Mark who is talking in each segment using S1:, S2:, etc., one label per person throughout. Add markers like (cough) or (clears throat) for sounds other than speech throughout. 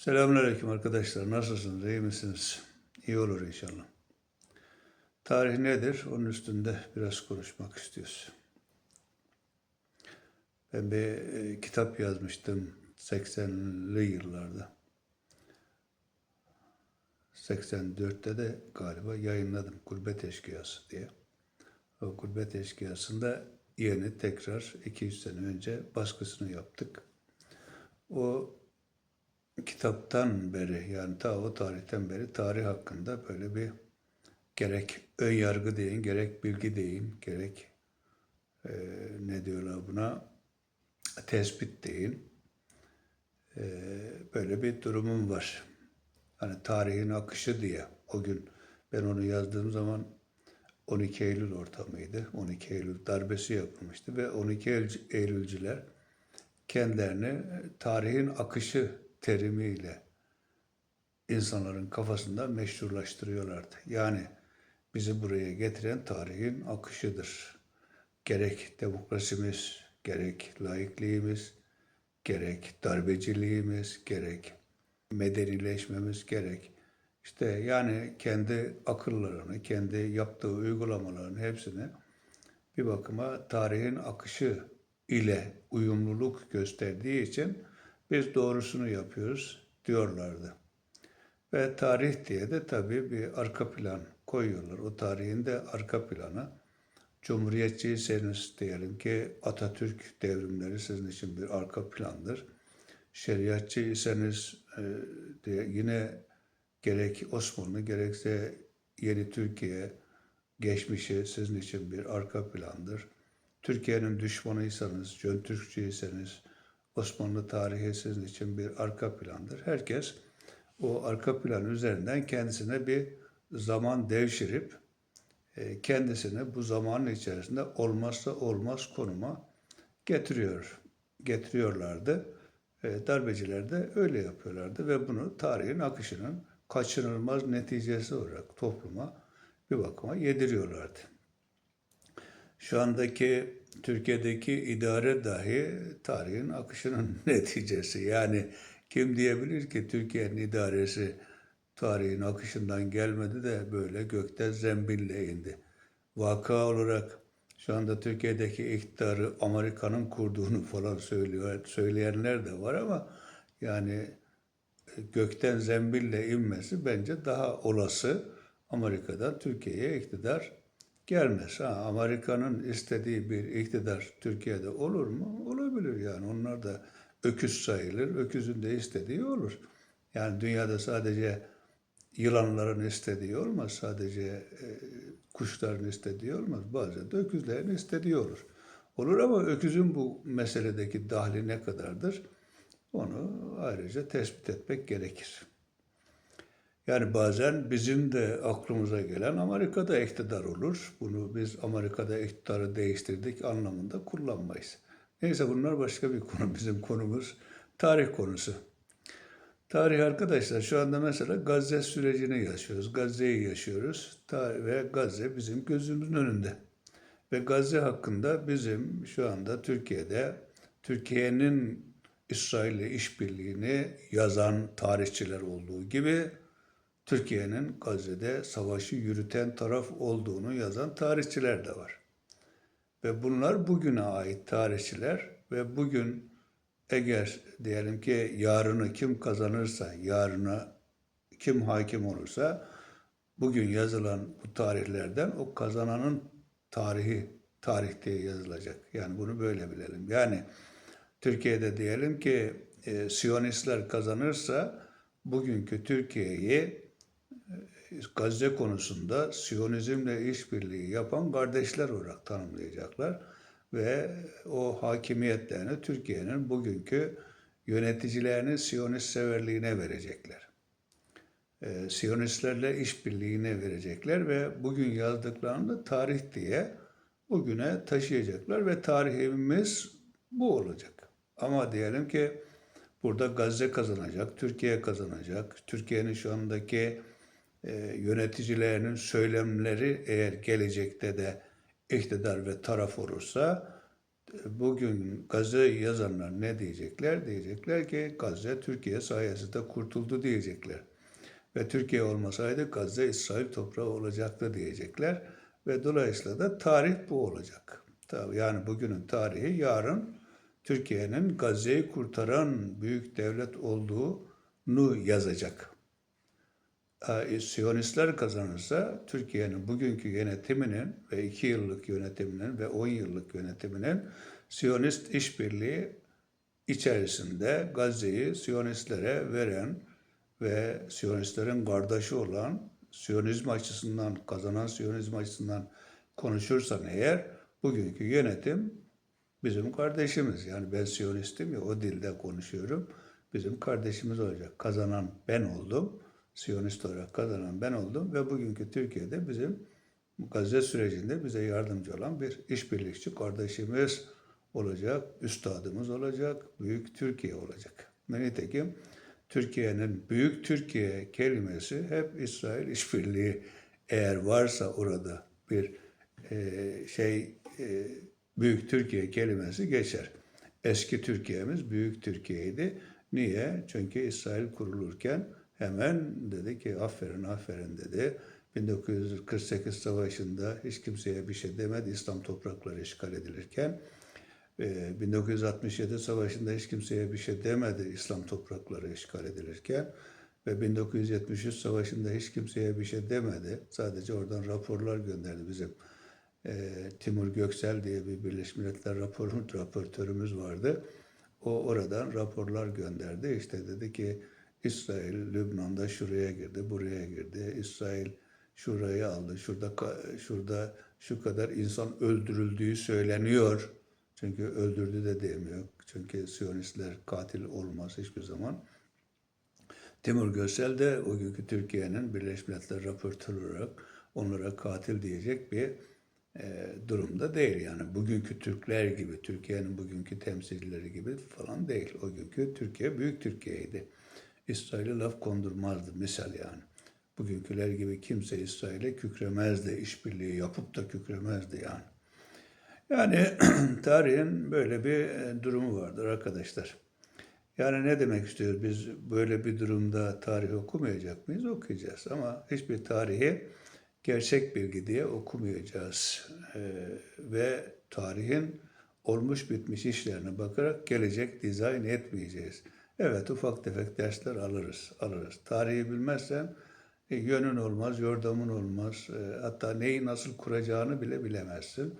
S1: Selamünaleyküm arkadaşlar. Nasılsınız? İyi misiniz? İyi olur inşallah. Tarih nedir? Onun üstünde biraz konuşmak istiyoruz. Ben bir e, kitap yazmıştım 80'li yıllarda. 84'te de galiba yayınladım Gurbet Eşkıyası diye. O Gurbet Eşkıyası'nda yeni tekrar 200 sene önce baskısını yaptık. O kitaptan beri yani ta o tarihten beri tarih hakkında böyle bir gerek ön yargı deyin, gerek bilgi deyin, gerek e, ne diyorlar buna tespit deyin. E, böyle bir durumum var. Hani tarihin akışı diye o gün ben onu yazdığım zaman 12 Eylül ortamıydı. 12 Eylül darbesi yapılmıştı ve 12 Eylül- Eylülcüler kendilerini tarihin akışı terimiyle insanların kafasında meşrulaştırıyorlardı. Yani bizi buraya getiren tarihin akışıdır. Gerek demokrasimiz, gerek laikliğimiz, gerek darbeciliğimiz, gerek medenileşmemiz, gerek işte yani kendi akıllarını, kendi yaptığı uygulamaların hepsini bir bakıma tarihin akışı ile uyumluluk gösterdiği için biz doğrusunu yapıyoruz diyorlardı. Ve tarih diye de tabii bir arka plan koyuyorlar. O tarihin de arka planı Cumhuriyetçiyseniz diyelim ki Atatürk devrimleri sizin için bir arka plandır. Şeriatçıyseniz e, diye yine gerek Osmanlı gerekse yeni Türkiye geçmişi sizin için bir arka plandır. Türkiye'nin düşmanıysanız, Cön Türkçüyseniz Osmanlı tarihi sizin için bir arka plandır. Herkes o arka plan üzerinden kendisine bir zaman devşirip e, kendisini bu zamanın içerisinde olmazsa olmaz konuma getiriyor, getiriyorlardı. E, darbeciler de öyle yapıyorlardı ve bunu tarihin akışının kaçınılmaz neticesi olarak topluma bir bakıma yediriyorlardı. Şu andaki Türkiye'deki idare dahi tarihin akışının (laughs) neticesi. Yani kim diyebilir ki Türkiye'nin idaresi tarihin akışından gelmedi de böyle gökten zembille indi. Vaka olarak şu anda Türkiye'deki iktidarı Amerika'nın kurduğunu (laughs) falan söylüyor, söyleyenler de var ama yani e, gökten zembille inmesi bence daha olası. Amerika'dan Türkiye'ye iktidar gelmez. Ha, Amerika'nın istediği bir iktidar Türkiye'de olur mu? Olabilir yani. Onlar da öküz sayılır. Öküzün de istediği olur. Yani dünyada sadece yılanların istediği olmaz. Sadece e, kuşların istediği olmaz. Bazen de öküzlerin istediği olur. Olur ama öküzün bu meseledeki dahli ne kadardır? Onu ayrıca tespit etmek gerekir. Yani bazen bizim de aklımıza gelen Amerika'da iktidar olur. Bunu biz Amerika'da iktidarı değiştirdik anlamında kullanmayız. Neyse bunlar başka bir konu. (laughs) Bizim konumuz tarih konusu. Tarih arkadaşlar şu anda mesela Gazze sürecini yaşıyoruz. Gazze'yi yaşıyoruz. Tarih ve Gazze bizim gözümüzün önünde. Ve Gazze hakkında bizim şu anda Türkiye'de Türkiye'nin İsrail'le işbirliğini yazan tarihçiler olduğu gibi Türkiye'nin Gazze'de savaşı yürüten taraf olduğunu yazan tarihçiler de var. Ve bunlar bugüne ait tarihçiler ve bugün eğer diyelim ki yarını kim kazanırsa, yarına kim hakim olursa bugün yazılan bu tarihlerden o kazananın tarihi tarih diye yazılacak. Yani bunu böyle bilelim. Yani Türkiye'de diyelim ki e, Siyonistler kazanırsa bugünkü Türkiye'yi Gazze konusunda Siyonizmle işbirliği yapan kardeşler olarak tanımlayacaklar ve o hakimiyetlerini Türkiye'nin bugünkü yöneticilerinin Siyonist severliğine verecekler. Ee, Siyonistlerle işbirliğine verecekler ve bugün yazdıklarını da tarih diye bugüne taşıyacaklar ve tarihimiz bu olacak. Ama diyelim ki burada Gazze kazanacak, Türkiye kazanacak, Türkiye'nin şu andaki e, yöneticilerinin söylemleri eğer gelecekte de iktidar ve taraf olursa bugün Gazze yazanlar ne diyecekler? Diyecekler ki Gazze Türkiye sayesinde kurtuldu diyecekler. Ve Türkiye olmasaydı Gazze İsrail toprağı olacaktı diyecekler. Ve dolayısıyla da tarih bu olacak. Yani bugünün tarihi yarın Türkiye'nin Gazze'yi kurtaran büyük devlet olduğunu yazacak. E, Siyonistler kazanırsa Türkiye'nin bugünkü yönetiminin ve 2 yıllık yönetiminin ve 10 yıllık yönetiminin Siyonist işbirliği içerisinde Gazze'yi Siyonistlere veren ve Siyonistlerin kardeşi olan Siyonizm açısından kazanan Siyonizm açısından konuşursan eğer bugünkü yönetim bizim kardeşimiz. Yani ben Siyonistim ya o dilde konuşuyorum. Bizim kardeşimiz olacak. Kazanan ben oldum. Siyonist olarak kazanan ben oldum ve bugünkü Türkiye'de bizim Gazze sürecinde bize yardımcı olan bir işbirlikçi kardeşimiz olacak, üstadımız olacak, büyük Türkiye olacak. Ve Nitekim Türkiye'nin büyük Türkiye kelimesi hep İsrail işbirliği eğer varsa orada bir e, şey e, büyük Türkiye kelimesi geçer. Eski Türkiye'miz büyük Türkiye'ydi. Niye? Çünkü İsrail kurulurken hemen dedi ki aferin aferin dedi. 1948 savaşında hiç kimseye bir şey demedi İslam toprakları işgal edilirken. Ee, 1967 savaşında hiç kimseye bir şey demedi İslam toprakları işgal edilirken. Ve 1973 savaşında hiç kimseye bir şey demedi. Sadece oradan raporlar gönderdi bizim. Ee, Timur Göksel diye bir Birleşmiş Milletler raporun (laughs) raportörümüz vardı. O oradan raporlar gönderdi. İşte dedi ki İsrail Lübnan'da şuraya girdi, buraya girdi. İsrail şurayı aldı. Şurada şurada şu kadar insan öldürüldüğü söyleniyor. Çünkü öldürdü de demiyor. Çünkü Siyonistler katil olmaz hiçbir zaman. Timur Gösel de o günkü Türkiye'nin Birleşmiş Milletler raportörü olarak onlara katil diyecek bir e, durumda değil. Yani bugünkü Türkler gibi, Türkiye'nin bugünkü temsilcileri gibi falan değil. O günkü Türkiye büyük Türkiye'ydi. İsrail'e laf kondurmazdı misal yani. Bugünküler gibi kimse İsrail'e kükremezdi, işbirliği yapıp da kükremezdi yani. Yani (clears throat) tarihin böyle bir e, durumu vardır arkadaşlar. Yani ne demek istiyoruz? Biz böyle bir durumda tarih okumayacak mıyız? Okuyacağız ama hiçbir tarihi gerçek bilgi diye okumayacağız. Ee, ve tarihin olmuş bitmiş işlerine bakarak gelecek dizayn etmeyeceğiz. Evet ufak tefek dersler alırız, alırız. Tarihi bilmezsen e, yönün olmaz, yordamın olmaz. E, hatta neyi nasıl kuracağını bile bilemezsin.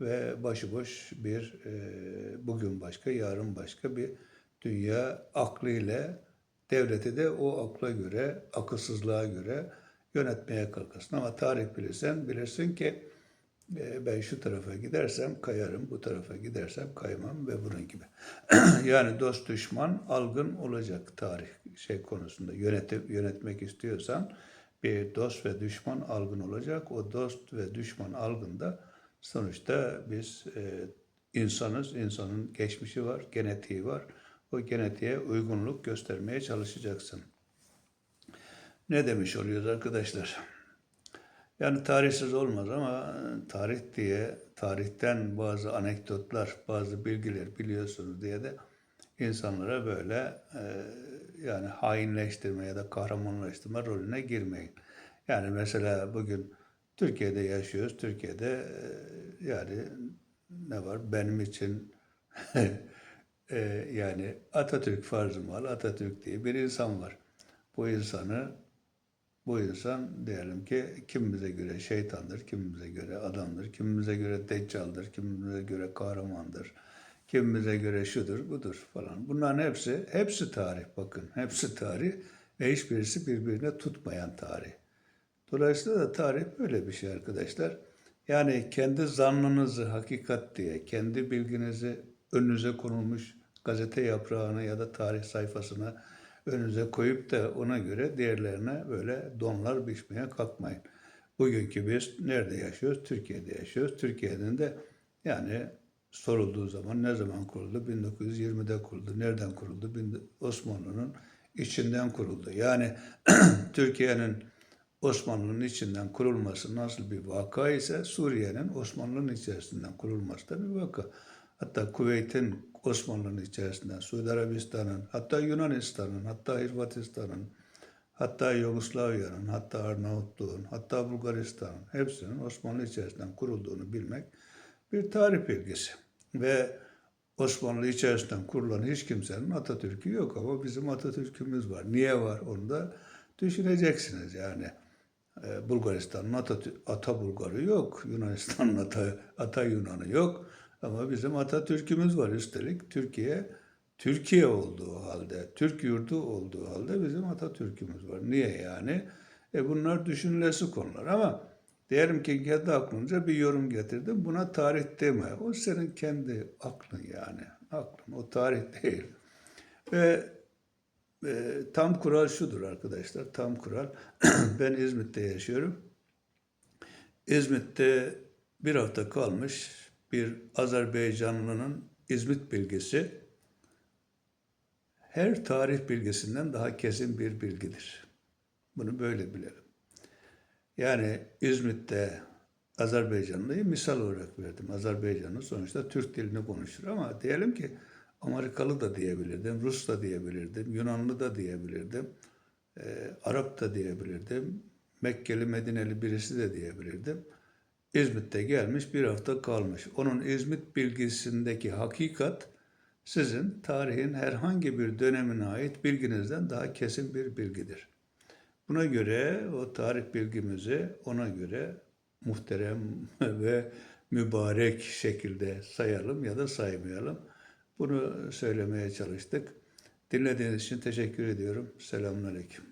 S1: Ve başıboş bir e, bugün başka, yarın başka bir dünya aklıyla devleti de o akla göre, akılsızlığa göre yönetmeye kalkarsın. Ama tarih bilirsen bilirsin ki ben şu tarafa gidersem kayarım, bu tarafa gidersem kaymam ve bunun gibi. (clears throat) yani dost düşman algın olacak tarih şey konusunda. Yönetip, yönetmek istiyorsan bir dost ve düşman algın olacak. O dost ve düşman algında sonuçta biz e, insanız, insanın geçmişi var, genetiği var. O genetiğe uygunluk göstermeye çalışacaksın. Ne demiş oluyoruz arkadaşlar? Yani tarihsiz olmaz ama tarih diye tarihten bazı anekdotlar, bazı bilgiler biliyorsunuz diye de insanlara böyle e, yani hainleştirme ya da kahramanlaştırma rolüne girmeyin. Yani mesela bugün Türkiye'de yaşıyoruz. Türkiye'de e, yani ne var? Benim için (laughs) e, yani Atatürk farzı mal, Atatürk diye bir insan var. Bu insanı bu insan diyelim ki kimimize göre şeytandır, kimimize göre adamdır, kimimize göre deccaldır, kimimize göre kahramandır, kimimize göre şudur, budur falan. Bunların hepsi, hepsi tarih bakın, (laughs) hepsi tarih ve hiçbirisi birbirine tutmayan tarih. Dolayısıyla da tarih böyle bir şey arkadaşlar. Yani kendi zannınızı hakikat diye, kendi bilginizi önünüze konulmuş gazete yaprağına ya da tarih sayfasına önünüze koyup da ona göre diğerlerine böyle donlar biçmeye kalkmayın. Bugünkü biz nerede yaşıyoruz? Türkiye'de yaşıyoruz. Türkiye'nin de yani sorulduğu zaman ne zaman kuruldu? 1920'de kuruldu. Nereden kuruldu? Osmanlı'nın içinden kuruldu. Yani (clears throat) Türkiye'nin Osmanlı'nın içinden kurulması nasıl bir vaka ise Suriye'nin Osmanlı'nın içerisinden kurulması da bir vaka. hatta Kuveyt'in Osmanlı'nın içerisinden, Suudi Arabistan'ın, hatta Yunanistan'ın, hatta Hırvatistan'ın, hatta Yugoslavya'nın, hatta Arnavutluğun, hatta Bulgaristan'ın hepsinin Osmanlı içerisinden kurulduğunu bilmek bir tarih bilgisi. Ve Osmanlı içerisinden kurulan hiç kimsenin Atatürk'ü yok ama bizim Atatürk'ümüz var. Niye var onu da düşüneceksiniz yani. Ee, Bulgaristan'ın ata, ata Bulgarı yok. Yunanistan'ın ata, ata Yunan'ı yok. Ama bizim Atatürk'ümüz var üstelik. Türkiye Türkiye olduğu halde, Türk yurdu olduğu halde bizim Atatürk'ümüz var. Niye yani? E bunlar düşünülesi konular ama diyelim ki kendi aklınca bir yorum getirdim. Buna tarih deme. O senin kendi aklın yani. Aklın. O tarih (laughs) değil. Ve e, tam kural şudur arkadaşlar. Tam kural. (clears throat) ben İzmit'te yaşıyorum. İzmit'te bir hafta kalmış bir Azerbaycanlının İzmit bilgisi her tarih bilgisinden daha kesin bir bilgidir. Bunu böyle bilelim. Yani İzmit'te Azerbaycanlıyı misal olarak verdim. Azerbaycanlı sonuçta Türk dilini konuşur ama diyelim ki Amerikalı da diyebilirdim, Rus da diyebilirdim, Yunanlı da diyebilirdim, e, Arap da diyebilirdim, Mekkeli, Medineli birisi de diyebilirdim. İzmit'te gelmiş bir hafta kalmış. Onun İzmit bilgisindeki hakikat sizin tarihin herhangi bir dönemine ait bilginizden daha kesin bir bilgidir. Buna göre o tarih bilgimizi ona göre muhterem (laughs) ve mübarek şekilde sayalım ya da saymayalım. Bunu söylemeye çalıştık. Dinlediğiniz için teşekkür ediyorum. Selamun Aleyküm.